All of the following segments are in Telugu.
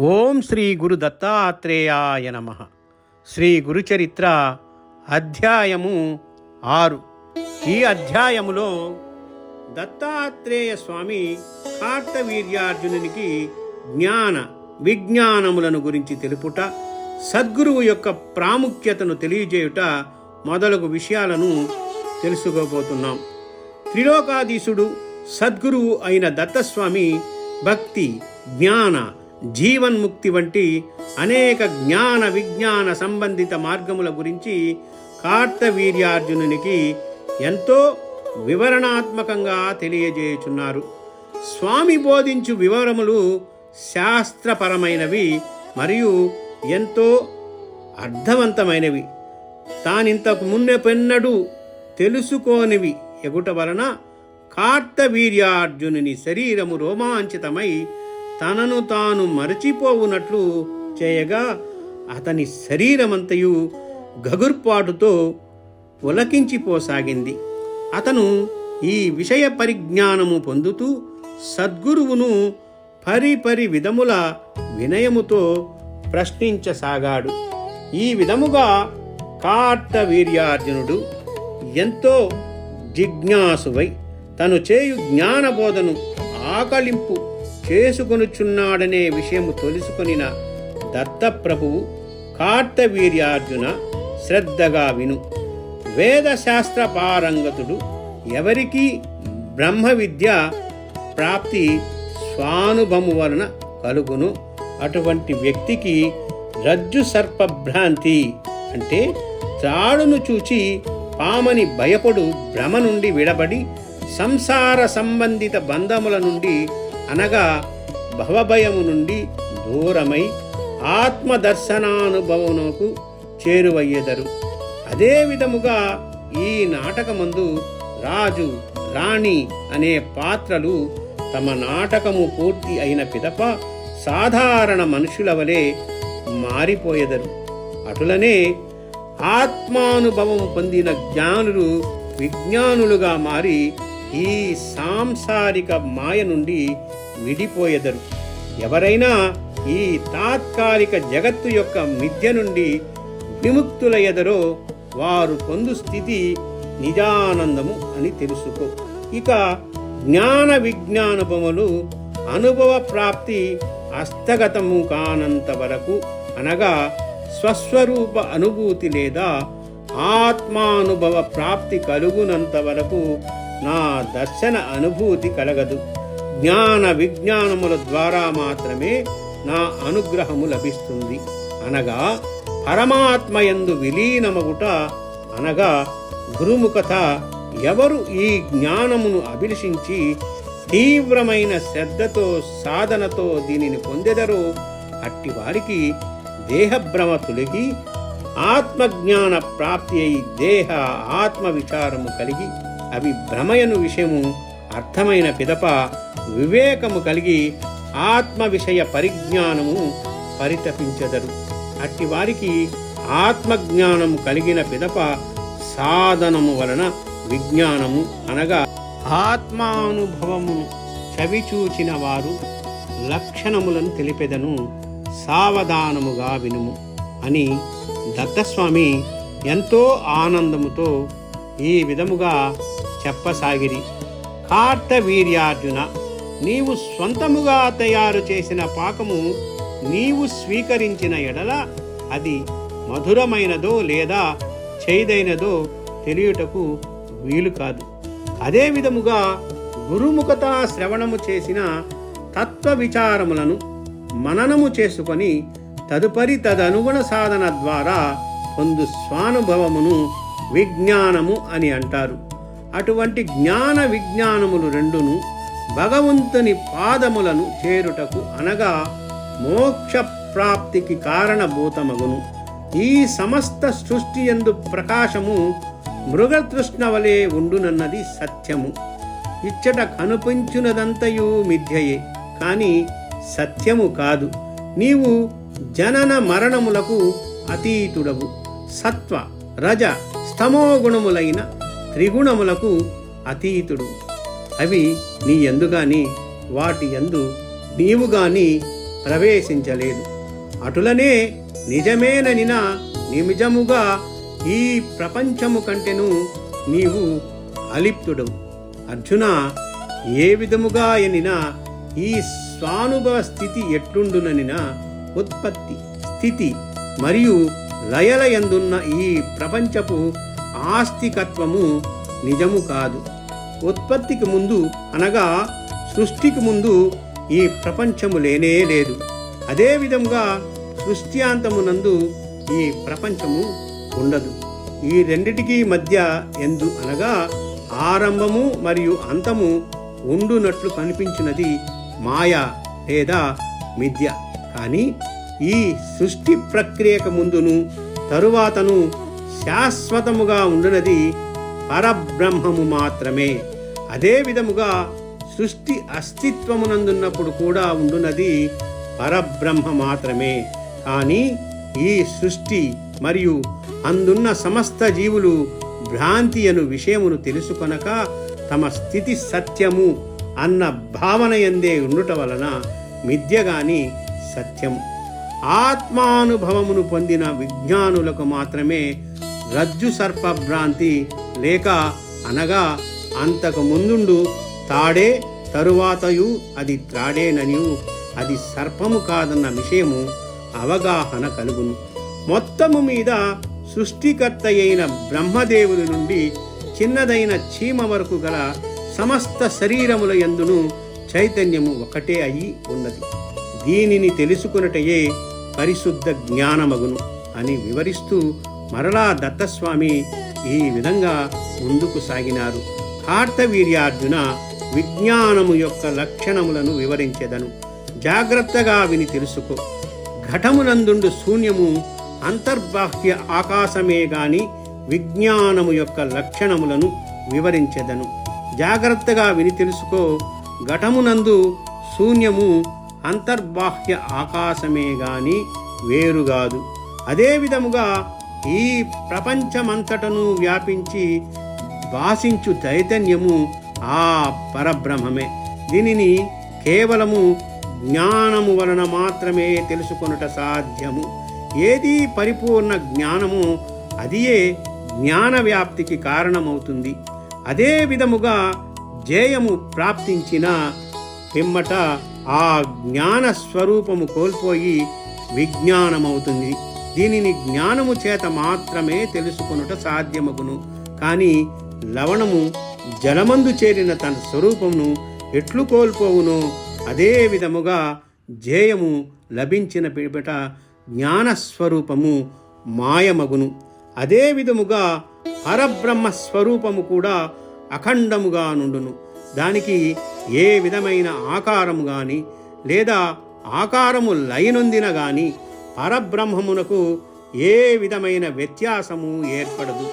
ఓం శ్రీ గురు దత్తాత్రేయాయ నమ. శ్రీ గురుచరిత్ర అధ్యాయము ఆరు. ఈ అధ్యాయములో దత్తాత్రేయ స్వామి కార్తవీర్యార్జునునికి జ్ఞాన విజ్ఞానములను గురించి తెలుపుట సద్గురువు యొక్క ప్రాముఖ్యతను తెలియజేయుట మొదలగు విషయాలను తెలుసుకోబోతున్నాం. త్రిలోకాధీశుడు సద్గురువు అయిన దత్తస్వామి భక్తి జ్ఞాన జీవన్ముక్తి వంటి అనేక జ్ఞాన విజ్ఞాన సంబంధిత మార్గముల గురించి కార్తవీర్యార్జునునికి ఎంతో వివరణాత్మకంగా తెలియజేయుచున్నారు. స్వామి బోధించు వివరములు శాస్త్రపరమైనవి మరియు ఎంతో అర్థవంతమైనవి. తానింతకు మున్నెపెన్నడూ తెలుసుకోనివి. ఎగుట వలన కార్తవీర్యార్జునుని శరీరము రోమాంచితమై తనను తాను మరచిపోవునట్లు చేయగా అతని శరీరమంతయు గగుర్పాటుతో ఉలకించిపోసాగింది. అతను ఈ విషయ పరిజ్ఞానము పొందుతూ సద్గురువును పరిపరి విధముల వినయముతో ప్రశ్నించసాగాడు. ఈ విధముగా కార్తవీర్యార్జునుడు ఎంతో జిజ్ఞాసువై తను చేయు జ్ఞానబోధను ఆకలింపు చేసుకొనుచున్నాడనే విషయము తెలుసుకొనిన దత్తప్రభువు కార్తవీర్యార్జున శ్రద్ధగా విను. వేదశాస్త్ర పారంగతుడు ఎవరికీ బ్రహ్మ విద్య ప్రాప్తి స్వానుభము వలన కలుగును. అటువంటి వ్యక్తికి రజ్జు సర్పభ్రాంతి అంటే త్రాడును చూచి పామని భయపడు భ్రమ నుండి విడబడి సంసార సంబంధిత బంధముల నుండి అనగా భవభయము నుండి దూరమై ఆత్మదర్శనానుభవమునకు చేరువయ్యేదరు. అదే విధముగా ఈ నాటకమందు రాజు రాణి అనే పాత్రలు తమ నాటకము పూర్తి అయిన పిదప సాధారణ మనుషుల వలె మారిపోయేదరు. అటులనే ఆత్మానుభవం పొందిన జ్ఞానులు విజ్ఞానులుగా మారి ఈ సాంసారిక మాయ నుండి విడిపోయెదరు. ఎవరైనా ఈ తాత్కాలిక జగత్తు యొక్క మిథ్య నుండి విముక్తులయ్యదరో వారు పొందు స్థితి నిజానందము అని తెలుసుకో. ఇక జ్ఞాన విజ్ఞానములు అనుభవ ప్రాప్తి హస్తగతము కానంత వరకు అనగా స్వస్వరూప అనుభూతి లేదా ఆత్మానుభవ ప్రాప్తి కలుగునంత వరకు నా దర్శన అనుభూతి కలగదు. జ్ఞాన విజ్ఞానముల ద్వారా మాత్రమే నా అనుగ్రహము లభిస్తుంది. అనగా పరమాత్మయందు విలీనమగుట అనగా గురుముఖత ఎవరు ఈ జ్ఞానమును అభిలషించి తీవ్రమైన శ్రద్ధతో సాధనతో దీనిని పొందెదరో అట్టి వారికి దేహభ్రమ తొలగి ఆత్మజ్ఞాన ప్రాప్తి అయి దేహ ఆత్మ విచారము కలిగి అవి భ్రమయను విషయము అర్థమైన పిదప వివేకము కలిగి ఆత్మ విషయ పరిజ్ఞానము పరితపించెదరు. అట్టి వారికి ఆత్మజ్ఞానము కలిగిన పిదప సాధనము వలన విజ్ఞానము అనగా ఆత్మానుభవమును చవిచూచిన వారు లక్షణములను తెలిపెదను సావధానముగా వినుము అని దత్తస్వామి ఎంతో ఆనందముతో ఈ విధముగా చెప్పసాగిరి. కార్తవీర్యార్జున నీవు స్వంతముగా తయారు చేసిన పాకము నీవు స్వీకరించిన ఎడల అది మధురమైనదో లేదా చేదైనదో తెలియుటకు వీలు కాదు. అదే విధముగా గురుముఖత శ్రవణము చేసిన తత్వ విచారములను మననము చేసుకొని తదుపరి తదనుగుణ సాధన ద్వారా పొందు స్వానుభవమును విజ్ఞానము అని అంటారు. అటువంటి జ్ఞాన విజ్ఞానములు రెండును భగవంతుని పాదములను చేరుటకు అనగా మోక్ష ప్రాప్తికి కారణభూతమగును. ఈ సమస్త సృష్టి ఎందు ప్రకాశము మృగతృష్ణ వలె ఉండునన్నది సత్యము. ఇచ్చట కనిపించునదంతయు మిథ్యయే కానీ సత్యము కాదు. నీవు జనన మరణములకు అతీతుడవు. సత్వ రజ స్తమో గుణములైన త్రిగుణములకు అతీతుడు. అవి నీ ఎందు గాని వాటి ఎందు నీవు గాని ప్రవేశించలేదు. అటులనే నిజమేననిన నిమిజముగా ఈ ప్రపంచము కంటెను నీవు అలిప్తుడు అర్జున ఏ విధముగా ఎనినా ఈ స్వానుభవ స్థితి ఎట్లుండుననిన ఉత్పత్తి స్థితి మరియు లయల ఎందున్న ఈ ప్రపంచపు ఆస్తికత్వము నిజము కాదు. ఉత్పత్తికి ముందు అనగా సృష్టికి ముందు ఈ ప్రపంచము లేనే లేదు. అదేవిధంగా సృష్ట్యాంతమునందు ఈ ప్రపంచము ఉండదు. ఈ రెండిటికి మధ్య ఎందు అనగా ఆరంభము మరియు అంతము ఉండునట్లు కనిపించినది మాయ లేదా మిథ్య. కానీ ఈ సృష్టి ప్రక్రియకు ముందును తరువాతను శాశ్వతముగా ఉండునది పరబ్రహ్మము మాత్రమే. అదే విధముగా సృష్టి అస్తిత్వమునందున్నప్పుడు కూడా ఉండునది పరబ్రహ్మ మాత్రమే. కానీ ఈ సృష్టి మరియు అందున్న సమస్త జీవులు భ్రాంతి అను విషయమును తెలుసుకొనక తమ స్థితి సత్యము అన్న భావన ఎందే ఉండుట వలన మిథ్యగాని సత్యం. ఆత్మానుభవమును పొందిన విజ్ఞానులకు మాత్రమే రజ్జు సర్పభ్రాంతి లేక అనగా అంతకు ముందుండు తాడే తరువాతయు అది త్రాడేననియు. అది సర్పము కాదన్న విషయము అవగాహన కలుగును. మొత్తము మీద సృష్టికర్త అయిన బ్రహ్మదేవుని నుండి చిన్నదైన చీమ వరకు గల సమస్త శరీరముల యందును చైతన్యము ఒకటే అయి ఉన్నది. దీనిని తెలుసుకున్నటయే పరిశుద్ధ జ్ఞానమగును అని వివరిస్తూ మరలా దత్తస్వామి ఈ విధంగా ముందుకు సాగినారు. కార్తవీర్యార్జున విజ్ఞానము యొక్క లక్షణములను వివరించెదను. జాగ్రత్తగా విని తెలుసుకో. ఘటమునందుండు శూన్యము అంతర్బాహ్య ఆకాశమే గాని విజ్ఞానము యొక్క లక్షణములను వివరించెదను. జాగ్రత్తగా విని తెలుసుకో. ఘటమునందు శూన్యము అంతర్బాహ్య ఆకాశమే గాని వేరుగాదు. అదే విధముగా ఈ ప్రపంచమంతటను వ్యాపించి వాసించు చైతన్యము ఆ పరబ్రహ్మమే. దీనిని కేవలము జ్ఞానము వలన మాత్రమే తెలుసుకొనుట సాధ్యము. ఏది పరిపూర్ణ జ్ఞానము అదియే జ్ఞాన వ్యాప్తికి కారణమవుతుంది. అదే విధముగా జయము ప్రాప్తించిన పిమ్మట ఆ జ్ఞాన స్వరూపము కోల్పోయి విజ్ఞానమవుతుంది. దీనిని జ్ఞానము చేత మాత్రమే తెలుసుకొనుట సాధ్యమగును. కానీ లవణము జలమందు చేరిన తన స్వరూపమును ఎట్లు కోల్పోవునో అదే విధముగా జేయము లభించిన పిబట జ్ఞానస్వరూపము మాయమగును. అదే విధముగా పరబ్రహ్మ స్వరూపము కూడా అఖండముగా నుండును. దానికి ఏ విధమైన ఆకారము గాని లేదా ఆకారము లయనొందిన గాని పరబ్రహ్మమునకు ఏ విధమైన వ్యత్యాసము ఏర్పడదు.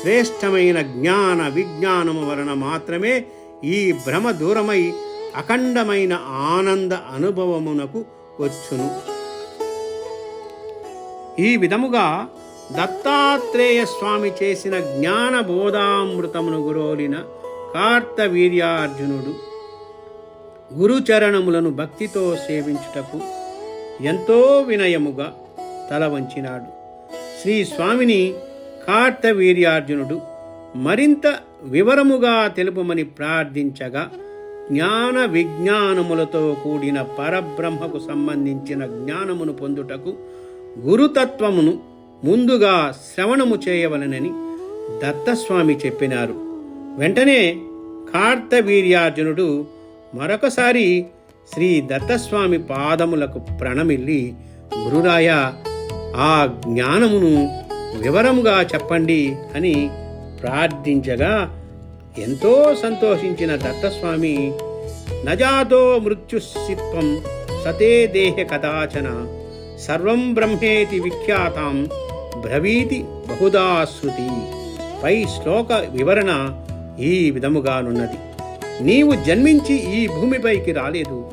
శ్రేష్టమైన జ్ఞాన విజ్ఞానము వలన మాత్రమే ఈ భ్రమ దూరమై అఖండమైన ఆనంద అనుభవమునకు వచ్చును. ఈ విధముగా దత్తాత్రేయ స్వామి చేసిన జ్ఞాన బోధామృతమును గురోలిన కార్తవీర్యార్జునుడు గురుచరణములను భక్తితో సేవించుటకు ఎంతో వినయముగా తల వంచినాడు. శ్రీ స్వామిని కార్తవీర్యార్జునుడు మరింత వివరముగా తెలుపమని ప్రార్థించగా జ్ఞాన విజ్ఞానములతో కూడిన పరబ్రహ్మకు సంబంధించిన జ్ఞానమును పొందుటకు గురుతత్వమును ముందుగా శ్రవణము చేయవలనని దత్తస్వామి చెప్పినారు. వెంటనే కార్తవీర్యార్జునుడు మరొకసారి శ్రీ దత్తస్వామి పాదములకు ప్రణమిల్లి గురురాయ ఆ జ్ఞానమును వివరముగా చెప్పండి అని ప్రార్థించగా ఎంతో సంతోషించిన దత్తస్వామి నజాతో మృత్యుసిత్వం సతే దేహ కదాచన సర్వం బ్రహ్మేతి విఖ్యాతాం బ్రవీతి బహుదా శృతి పై శ్లోక వివరణ ఈ విధముగానున్నది. నీవు జన్మించి ఈ భూమిపైకి రాలేదు.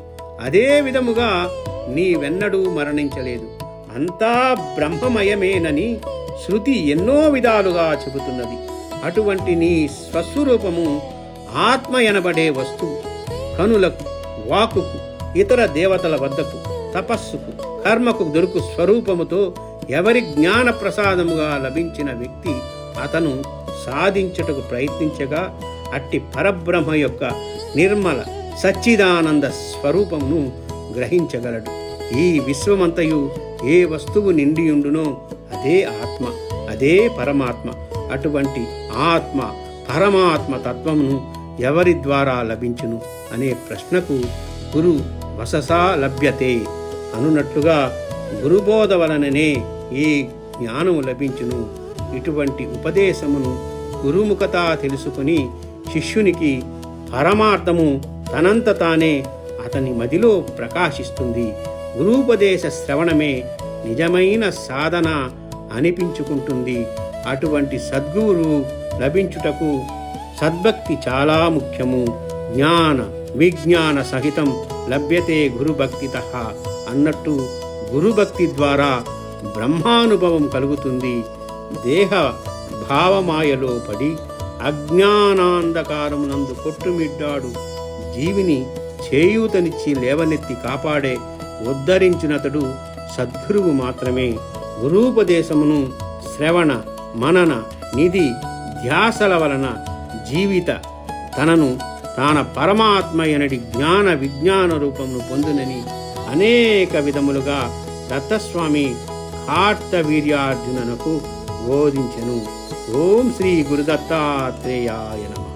అదే విధముగా నీవెన్నడూ మరణించలేదు. అంతా బ్రహ్మమయమేనని శృతి ఎన్నో విధాలుగా చెబుతున్నది. అటువంటి నీ స్వస్వరూపము ఆత్మ ఎనబడే వస్తువు. కనులకు వాకుకు ఇతర దేవతల వద్దకు తపస్సుకు కర్మకు దొరుకు స్వరూపముతో ఎవరి జ్ఞాన ప్రసాదముగా లభించిన వ్యక్తి అతను సాధించుటకు ప్రయత్నించగా అట్టి పరబ్రహ్మ యొక్క నిర్మల సచ్చిదానంద స్వరూపమును గ్రహించగలడు. ఈ విశ్వమంతయు ఏ వస్తువు నిండియుండునో అదే ఆత్మ అదే పరమాత్మ. అటువంటి ఆత్మ పరమాత్మ తత్వమును ఎవరి ద్వారా లభించును అనే ప్రశ్నకు గురు వససా లభ్యతే. అనున్నట్లుగా గురుబోధ వలననే ఈ జ్ఞానము లభించును. ఇటువంటి ఉపదేశమును గురుముఖత తెలుసుకుని శిష్యునికి పరమార్థము తనంత తానే అతని మదిలో ప్రకాశిస్తుంది. గురూపదేశ శ్రవణమే నిజమైన సాధన అనిపించుకుంటుంది. అటువంటి సద్గురు లభించుటకు సద్భక్తి చాలా ముఖ్యము. జ్ఞాన విజ్ఞాన సహితం లభ్యతే గురుభక్తిత అన్నట్టు గురుభక్తి ద్వారా బ్రహ్మానుభవం కలుగుతుంది. దేహ భావమాయలో పడి అజ్ఞానాంధకారమునందు కొట్టుమిడ్డాడు. జీవిని చేయూతనిచ్చి లేవనెత్తి కాపాడే ఉద్ధరించినతడు సద్గురువు మాత్రమే. గురూపదేశమును శ్రవణ మనన నిధి ధ్యాసల వలన జీవిత తనను తాన పరమాత్మయనడి జ్ఞాన విజ్ఞాన రూపమును పొందునని అనేక విధములుగా దత్తస్వామి కార్తవీర్యార్జునకు బోధించెను. ఓం శ్రీ గురుదత్తాత్రేయాయ నమః.